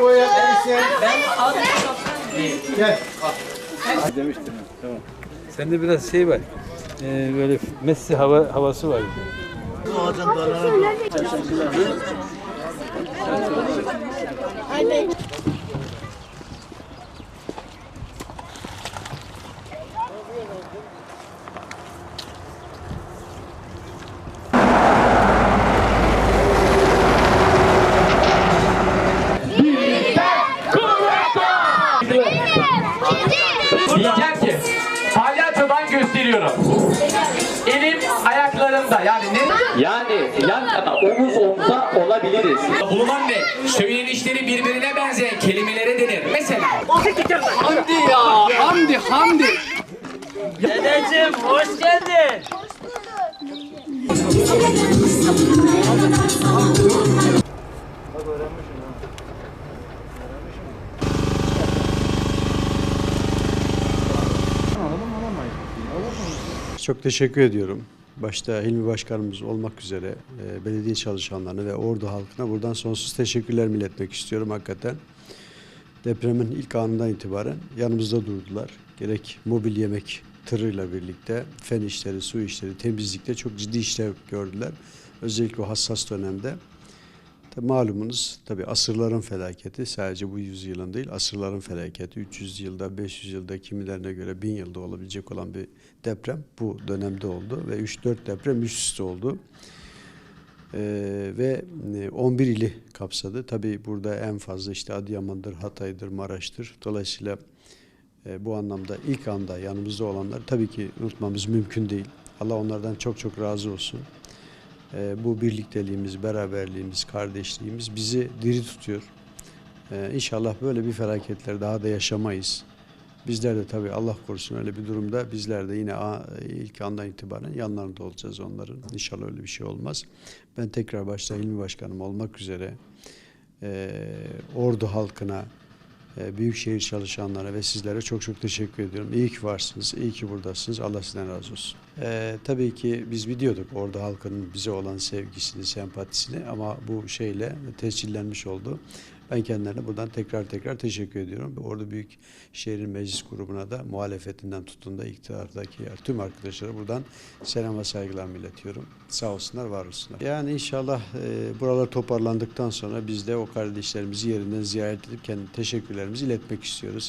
boya verirsen. Ben al. Gel. Sende biraz şey var. Ee, böyle Messi hava havası var. Diyeceğim Yani yan yana omuz omuza olabiliriz. Bulunan ne? Söylenişleri birbirine benzeyen kelimelere denir. Mesela Dedeciğim hoş geldin. Çok teşekkür ediyorum. Başta Hilmi Başkanımız olmak üzere e, belediye çalışanlarına ve Ordu halkına buradan sonsuz teşekkürler iletmek istiyorum hakikaten. Depremin ilk anından itibaren yanımızda durdular. Gerek mobil yemek tırıyla birlikte fen işleri, su işleri, temizlikte çok ciddi işler gördüler. Özellikle o hassas dönemde. Malumunuz tabii asırların felaketi sadece bu yüzyılın değil asırların felaketi 300 yılda 500 yılda kimilerine göre 1000 yılda olabilecek olan bir deprem bu dönemde oldu ve 3-4 deprem üst üste oldu. Ee, ve e, 11 ili kapsadı. Tabii burada en fazla işte Adıyaman'dır, Hatay'dır, Maraş'tır. Dolayısıyla e, bu anlamda ilk anda yanımızda olanlar tabii ki unutmamız mümkün değil. Allah onlardan çok çok razı olsun. E, bu birlikteliğimiz, beraberliğimiz, kardeşliğimiz bizi diri tutuyor. E, inşallah böyle bir felaketler daha da yaşamayız. Bizler de tabii Allah korusun öyle bir durumda bizler de yine ilk andan itibaren yanlarında olacağız onların. İnşallah öyle bir şey olmaz. Ben tekrar başta İlmi Başkanım olmak üzere e, Ordu halkına, Büyükşehir çalışanlara ve sizlere çok çok teşekkür ediyorum. İyi ki varsınız, iyi ki buradasınız. Allah sizden razı olsun. E, tabii ki biz biliyorduk orada halkının bize olan sevgisini, sempatisini ama bu şeyle tescillenmiş oldu. Ben kendilerine buradan tekrar tekrar teşekkür ediyorum. Orada Büyük Şehrin Meclis grubuna da muhalefetinden tutun da iktidardaki tüm arkadaşlara buradan selam ve saygılarımı iletiyorum. Sağ olsunlar, var olsunlar. Yani inşallah e, buralar toparlandıktan sonra biz de o kardeşlerimizi yerinden ziyaret edip kendi teşekkürlerimizi iletmek istiyoruz.